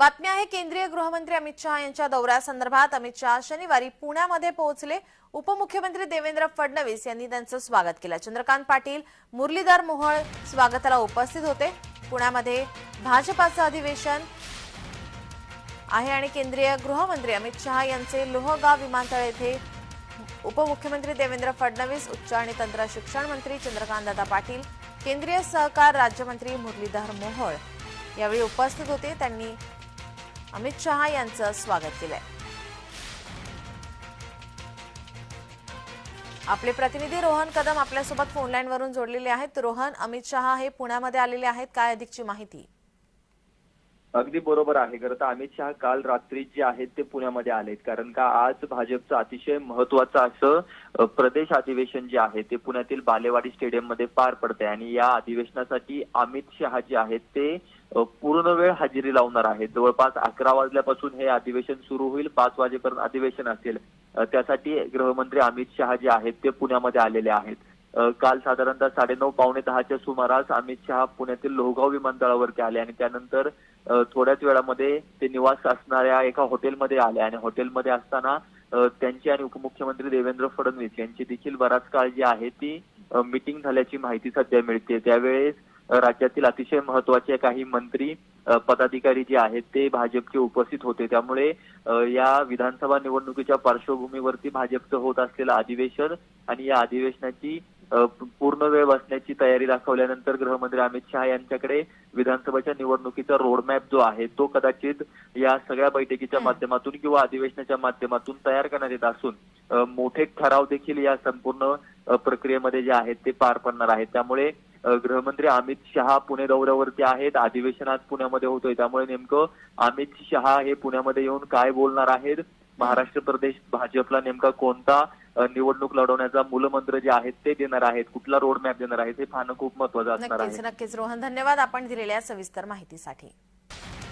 बातमी आहे केंद्रीय गृहमंत्री अमित शहा यांच्या दौऱ्यासंदर्भात. अमित शहा शनिवारी पुण्यामध्ये पोहोचले. उपमुख्यमंत्री देवेंद्र फडणवीस यांनी त्यांचं स्वागत केलं. चंद्रकांत पाटील मुरलीधर मोहोळ स्वागताला उपस्थित होते. पुण्यामध्ये भाजपाचं अधिवेशन आहे आणि केंद्रीय गृहमंत्री अमित शहा यांचे लोहगाव विमानतळ येथे उपमुख्यमंत्री देवेंद्र फडणवीस उच्च आणि तंत्र शिक्षण मंत्री चंद्रकांतदादा पाटील केंद्रीय सहकार राज्यमंत्री मुरलीधर मोहोळ यावेळी उपस्थित होते. त्यांनी अमित शहा यांचं स्वागत केलंय. आपले प्रतिनिधी रोहन कदम आपल्यासोबत फोनलाईन वरून जोडलेले आहेत. रोहन अमित शहा हे पुण्यामध्ये आलेले आहेत. काय अधिकची माहिती? अगदी बरोबर आहे. खरं तर अमित शहा काल रात्री जे आहेत ते पुण्यामध्ये आलेत. कारण का आज भाजपचं अतिशय महत्वाचं असं प्रदेश अधिवेशन जे आहे ते पुण्यातील बालेवाडी स्टेडियममध्ये पार पडते आणि या अधिवेशनासाठी अमित शहा जे आहेत ते पूर्ण वेळ हजेरी लावणार आहे. जवळपास अकरा वाजल्यापासून हे अधिवेशन सुरू होईल पाच वाजेपर्यंत अधिवेशन असेल. त्यासाठी गृहमंत्री अमित शहा जे आहेत ते पुण्यामध्ये आलेले आहेत. काल साधारणतः साडेनऊ पावणे दहाच्या सुमारास अमित शहा पुण्यातील लोहगाव विमानतळावरती आले आणि त्यानंतर थोड्याच वेळामध्ये ते निवास असणाऱ्या एका हॉटेलमध्ये आले आणि हॉटेलमध्ये असताना त्यांची आणि उपमुख्यमंत्री देवेंद्र फडणवीस यांची देखील बराच काळ जी आहे ती मिटिंग झाल्याची माहिती सध्या मिळते त्यावेळेस राज्यातील अतिशय महत्त्वाचे काही मंत्री पदाधिकारी जे आहेत ते भाजपचे उपस्थित होते त्यामुळे या विधानसभा निवडणुकीच्या पार्श्वभूमीवरती भाजपचं होत असलेलं अधिवेशन आणि या अधिवेशनाची पूर्ण वेळ बसण्याची तयारी दाखवल्यानंतर गृहमंत्री अमित शहा यांच्याकडे विधानसभेच्या निवडणुकीचा रोडमॅप जो आहे तो कदाचित या सगळ्या बैठकीच्या. माध्यमातून किंवा अधिवेशनाच्या माध्यमातून तयार करण्यात येत असून मोठे ठराव देखील या संपूर्ण प्रक्रियेमध्ये जे आहेत ते पार पडणार आहेत त्यामुळे गृहमंत्री अमित शहा पुणे दौऱ्यावरती आहेत. अधिवेशनात पुण्यामध्ये होतोय. त्यामुळे नेमकं अमित शहा हे पुण्यामध्ये येऊन काय बोलणार आहेत? महाराष्ट्र प्रदेश भाजपला नेमका कोणता निवडणूक लढवण्याचा मूलमंत्र जे आहेत ते देणार आहेत? कुठला रोड मॅप देणार आहेत? हे पाहणं खूप महत्वाचं असणार आहे. नक्कीच. रोहन धन्यवाद आपण दिलेल्या सविस्तर माहितीसाठी.